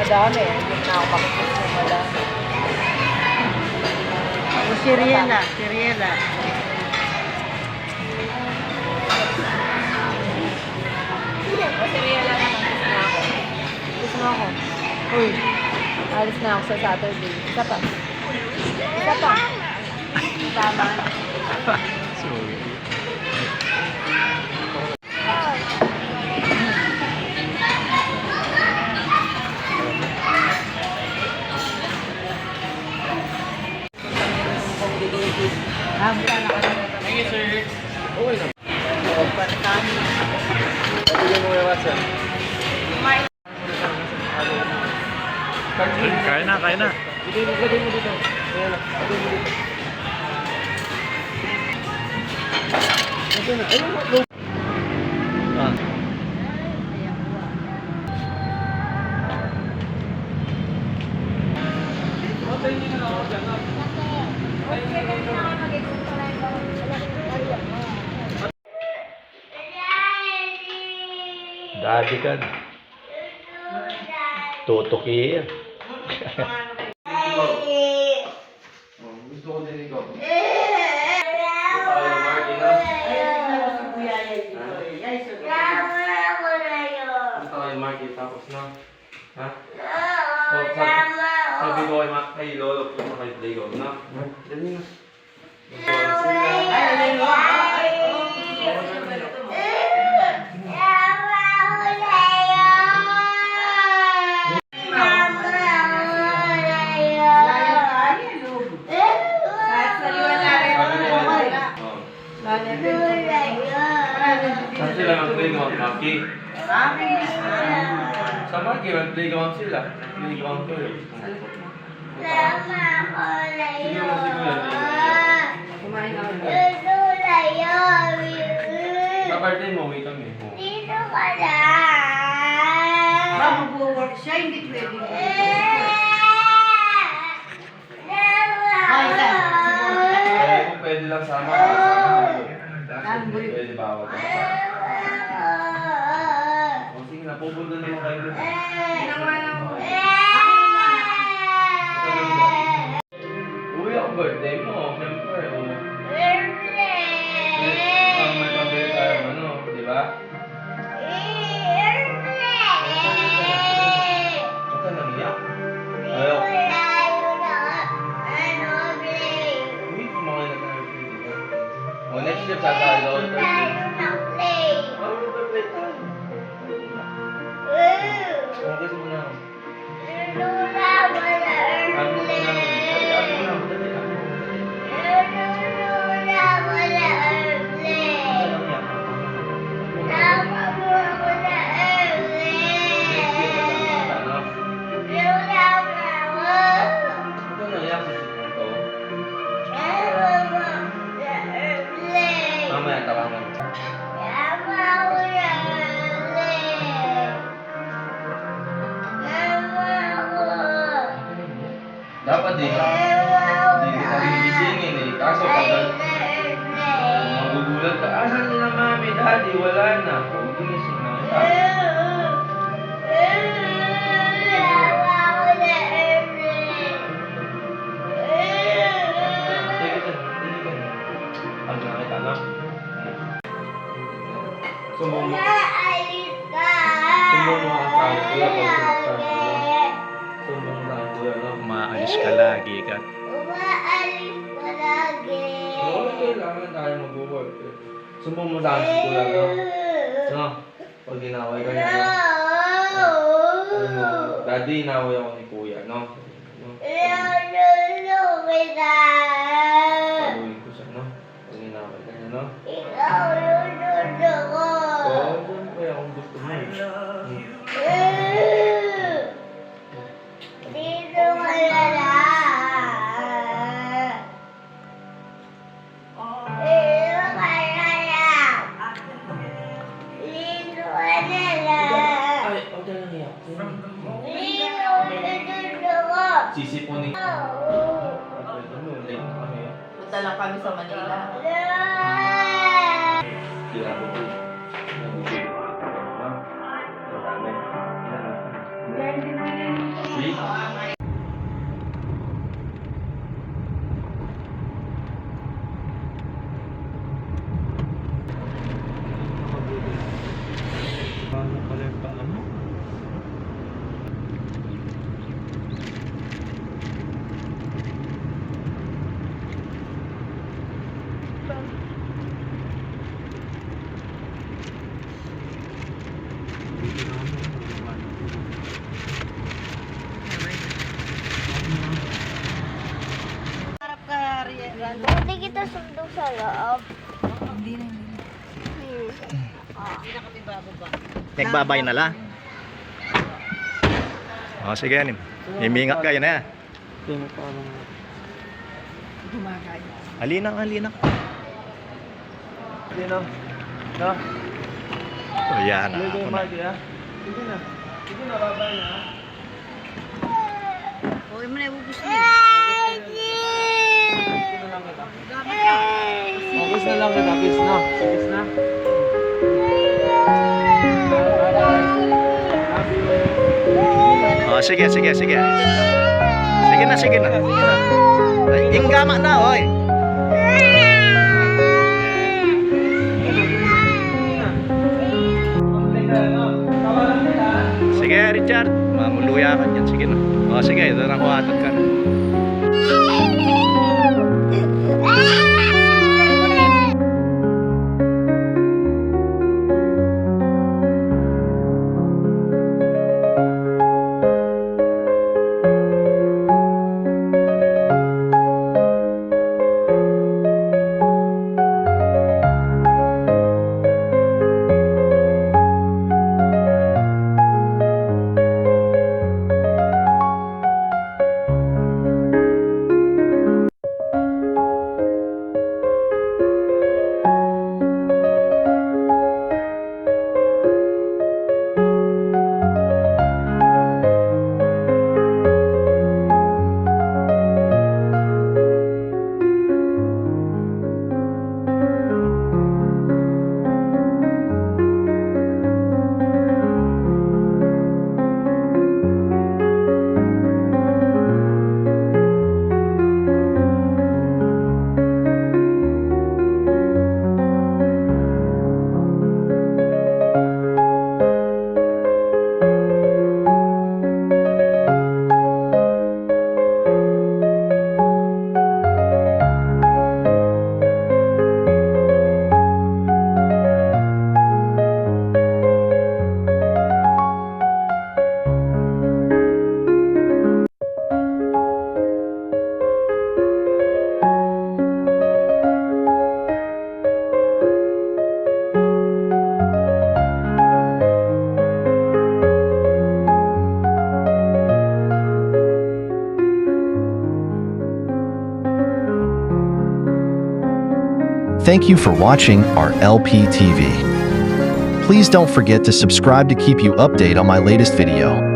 Madami. Hindi na ako makikita ng madami. O, si Riela, si Riela. Kasi real lang naman. Alis na ako. Alis na ako. Uy. Alis na ako sa Saturday. Isa pa. Isa pa. Tama. Sorry. Ah, wala na. Thank you, sir. Okay na. Pantani. Pabigyan mo yung WhatsApp. Kaya na, kaya na. Mo, lagay dito. Lagay mo dito. Ito na. Dati ka. Tutok iya. Gusto ko din ikaw. Saan sila ang playground, Maki? Sa Maki, may playground sila. Playground ko yun. Sige mo, sige mo. Kumain ako. Sa birthday mo, uwi kami. Oh. Dito ka na. Ba, mag-work siya, hindi pwede. Ay, sir. Eh, kung pwede lang sama, sama mo. Ba ako? O sige na, pupunta na yung kayo doon. Uwi ako birthday mo, siyempre. Oh, kiss mo na Dapat din, hindi kita gigisingin eh. Kaso pag magugulat ka, asan nila mami, daddy, wala na. No? Umaalis ka lagi ka. Umaalis palagi. Oo, kailangan tayo mag-work. Sumumo sa kuya, no? No? Pag inaway ka niya, no? Mo, daddy, inaway ako ni kuya, no? Sisipunin. Punta lang kami sa Manila. Sila Riela. Hindi kita sundo sa loob. Hindi na, hindi na. Hindi na kami bababa. Nagbabay na lang. O, sige, anim. Imingat kayo na. Gumagay. Alina, alina. Sige na. Na. O, yan. Sige ako kayo, na. Marky, ha? Sige na. Sige na, babay na? Huwag mo na ibubus niya. Na lang kita. Oh, kiss na lang kita. Kiss na. Kiss na. O, sige, sige, sige. Sige na, sige na. Ay, Inggama na, oy. Sige, Richard. Mamuluya ka dyan. Sige na. O, sige. Ito na kuhatag ka na. Thank you for watching our LPTV. Please don't forget to subscribe to keep you update on my latest video.